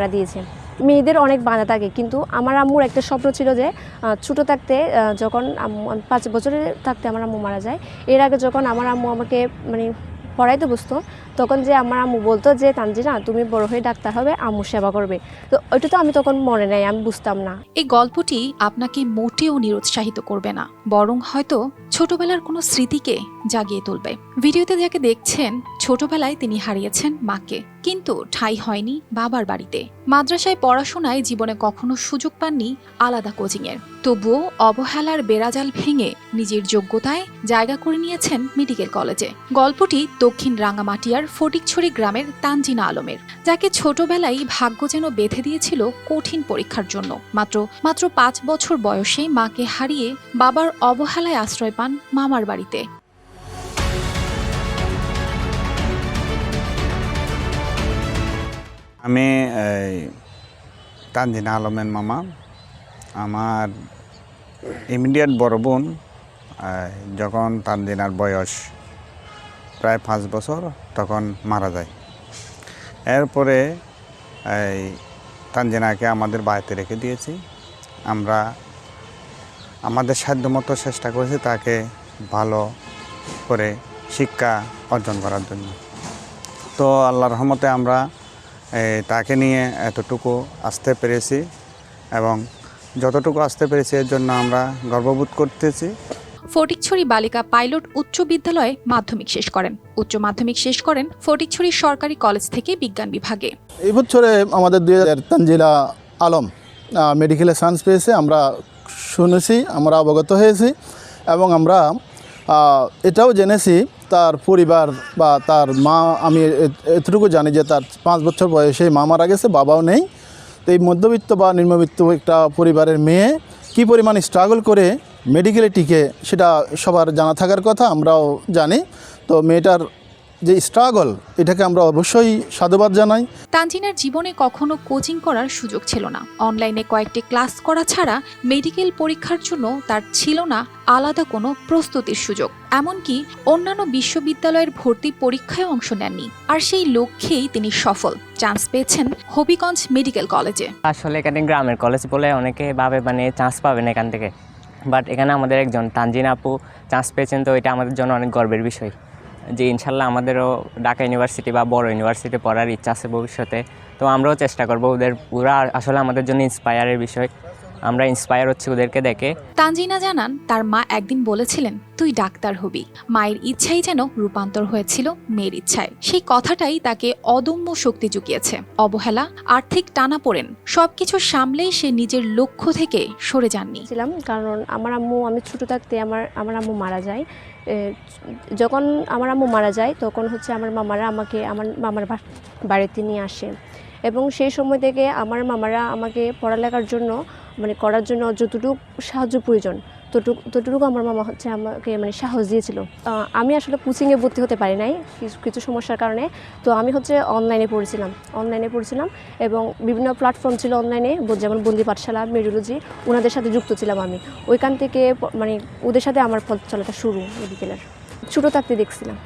তারা দিয়েছে। মেয়েদের অনেক বাধা থাকে, কিন্তু আমার আম্মুর একটা স্বপ্ন ছিল যে ছোটো থাকতে যখন পাঁচ বছরের থাকতে আমার আম্মু মারা যায়, এর আগে যখন আমার আম্মু আমাকে মানে পড়াইতে বসতো, তখন যে আমার আম্মু বলতো যে তানজিনা তুমি বড় হয়ে ডাক্তার হবে আম্মু সেবা করবে তো ওইটা তো আমি তখন মনে নাই, আমি বুঝতাম না। এই গল্পটি আপনাকে মোটেও নিরুৎসাহিত করবে না, বরং হয়তো ছোটবেলার কোনো স্মৃতিকে জাগিয়ে তুলবে। ভিডিওতে যাকে দেখছেন, ছোটবেলায় তিনি হারিয়েছেন মাকে, কিন্তু ঠাই হয়নি বাবার বাড়িতে। মাদ্রাসায় পড়াশোনায় জীবনে কখনো সুযোগ পাননি আলাদা কোচিংয়ের। তবুও অবহেলার বেড়াজাল ভেঙে নিজের যোগ্যতায় জায়গা করে নিয়েছেন মেডিকেল কলেজে। গল্পটি দক্ষিণ রাঙামাটিয়ার ফটিকছড়ি গ্রামের তানজিনা আলমের, যাকে ছোটবেলায় ভাগ্য যেন বেঁধে দিয়েছিল কঠিন পরীক্ষার জন্য। মাত্র মাত্র পাঁচ বছর বয়সে মাকে হারিয়ে বাবার অবহেলায় আশ্রয় পান মামার বাড়িতে। আমি তানজিনা আলমের মামা। আমার ইমিডিয়েট বড় বোন যখন তানজিনার বয়স প্রায় পাঁচ বছর, তখন মারা যায়। এরপরে, এই, তানজিনাকে আমাদের বাড়িতে রেখে দিয়েছি। আমরা আমাদের সাধ্যমতো চেষ্টা করেছি তাকে ভালো করে শিক্ষা অর্জন করার জন্য। তো আল্লাহর রহমতে আমরা তাকে নিয়ে এতটুকু আসতে পেরেছি এবং যতটুকু আসতে পেরেছি এর জন্য আমরা গর্ববোধ করতেছি। ফটিকছড়ি বালিকা পাইলট উচ্চ বিদ্যালয়ে মাধ্যমিক শেষ করেন। উচ্চ মাধ্যমিক শেষ করেন ফটিকছড়ি সরকারি কলেজ থেকে বিজ্ঞান বিভাগে। এই বছরে আমাদের দুই হাজার তানজিলা আলম মেডিকেলে চান্স পেয়েছে। আমরা শুনেছি আমরা অবগত হয়েছি এবং আমরা এটাও জেনেছি তার পরিবার বা তার মা আমি এতটুকু জানি যে তার পাঁচ বছর বয়সে মা মারা গেছে বাবাও নেই। তো এই মধ্যবিত্ত বা নিম্নবিত্ত একটা পরিবারের মেয়ে কি পরিমাণ স্ট্রাগল করে মেডিকেলে টিকে সেটা সবার জানা থাকার কথা, আমরাও জানি। তো মেয়েটার যে স্ট্রাগল এটাকে আমরা অবশ্যই সাধুবাদ জানাই। তানজিনার জীবনে কখনো কোচিং করার সুযোগ ছিল না। অনলাইনে কয়েকটি ক্লাস করা ছাড়া মেডিকেল পরীক্ষার জন্য তার ছিল না আলাদা কোনো প্রস্তুতির সুযোগ। এমনকি অন্যান্য বিশ্ববিদ্যালয়ের ভর্তি পরীক্ষায় অংশ নেননি। আর সেই লক্ষ্যেই তিনি সফল। চান্স পেয়েছেন হবিগঞ্জ মেডিকেল কলেজে। আসলে এখানে গ্রামের কলেজ বলে অনেকে ভাবে মানে চান্স পাবেন এখান থেকে। বাট এখানে আমাদের একজন তানজিন আপু চান্স পেয়েছেন, তো এটা আমাদের জন্য অনেক গর্বের বিষয়। যে ইনশাল্লাহ আমাদেরও ঢাকা ইউনিভার্সিটি বা বড় ইউনিভার্সিটি পড়ার ইচ্ছা আছে ভবিষ্যতে। তো আমরাও চেষ্টা করব ওদের পুরা, আসলে আমাদের জন্য ইন্সপায়ারের বিষয়। আমরা ইন্সপায়ার হচ্ছি ওদেরকে দেখে। তানজিনা জানান তার মা একদিন বলেছিলেন তুই ডাক্তার হবি। মায়ের ইচ্ছাই যেন রূপান্তর হয়েছিল মেয়ের ইচ্ছায়। সেই কথাটাই তাকে অদম্য শক্তি জুগিয়েছে। অবহেলা আর্থিক টানাপোড়েন সবকিছু সামলেই সে নিজের লক্ষ্য থেকে সরে যাননি। ছিলাম কারণ আমার আম্মু আমি ছোট থাকতে আমার আমার আম্মু মারা যায়। যখন আমার আম্মু মারা যায় তখন হচ্ছে আমার মামারা আমাকে আমার মামার বাড়িতে নিয়ে আসে। এবং সেই সময় থেকে আমার মামারা আমাকে পড়ালেখার জন্য মানে করার জন্য যতটুকু সাহায্য প্রয়োজন, ততটুকু ততটুকু আমার মামা হচ্ছে আমাকে মানে সাহস দিয়েছিল। আমি আসলে কোচিংয়ে ভর্তি হতে পারি নাই কিছু কিছু সমস্যার কারণে। তো আমি হচ্ছে অনলাইনে পড়েছিলাম অনলাইনে পড়েছিলাম এবং বিভিন্ন প্ল্যাটফর্ম ছিল অনলাইনে যেমন বন্দি পাঠশালা মেডিওলজি ওনাদের সাথে যুক্ত ছিলাম আমি। ওইখান থেকে মানে ওদের সাথে আমার পথ চলাটা শুরু মেডিকেলের ছোটো থাকতে দেখছিলাম।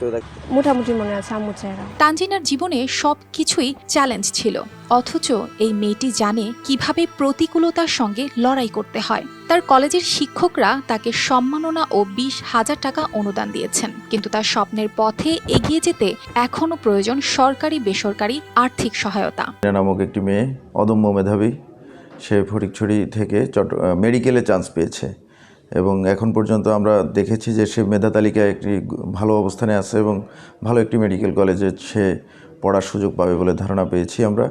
মোটামুটি মনে আছে আম্মুর চেহারা। তানজিনার জীবনে সব কিছুই চ্যালেঞ্জ ছিল। অথচ এই মেয়েটি জানে কীভাবে প্রতিকূলতার সঙ্গে লড়াই করতে হয়। তার কলেজের শিক্ষকরা তাকে সম্মাননা ও বিশ হাজার টাকা অনুদান দিয়েছেন। কিন্তু তার স্বপ্নের পথে এগিয়ে যেতে এখনও প্রয়োজন সরকারি বেসরকারি আর্থিক সহায়তা। নামক একটি মেয়ে অদম্য মেধাবী সে ফটিকছড়ি থেকে চট মেডিকেলে চান্স পেয়েছে। এবং এখন পর্যন্ত আমরা দেখেছি যে সে মেধা তালিকায় একটি ভালো অবস্থানে আছে এবং ভালো একটি মেডিকেল কলেজে সে পড়ার সুযোগ পাবে বলে ধারণা পেয়েছি আমরা।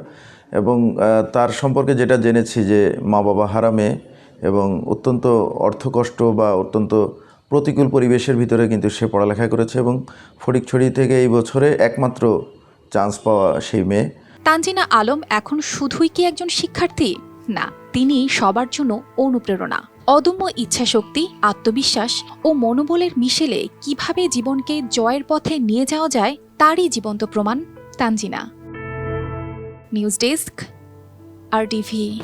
এবং তার সম্পর্কে যেটা জেনেছি যে মা বাবা হারা মেয়ে এবং অত্যন্ত অর্থকষ্ট বা অত্যন্ত প্রতিকূল পরিবেশের ভিতরে কিন্তু সে পড়ালেখা করেছে এবং ফটিকছড়ি থেকে এই বছরে একমাত্র চান্স পাওয়া সেই মেয়ে। তানজিনা আলম এখন শুধুই কি একজন শিক্ষার্থী? না, তিনি সবার জন্য অনুপ্রেরণা। অদম্য ইচ্ছাশক্তি, আত্মবিশ্বাস ও মনোবলের মিশেলে কীভাবে জীবনকে জয়ের পথে নিয়ে যাওয়া যায় তারই জীবন্ত প্রমাণ Tanzina. News desk, R TV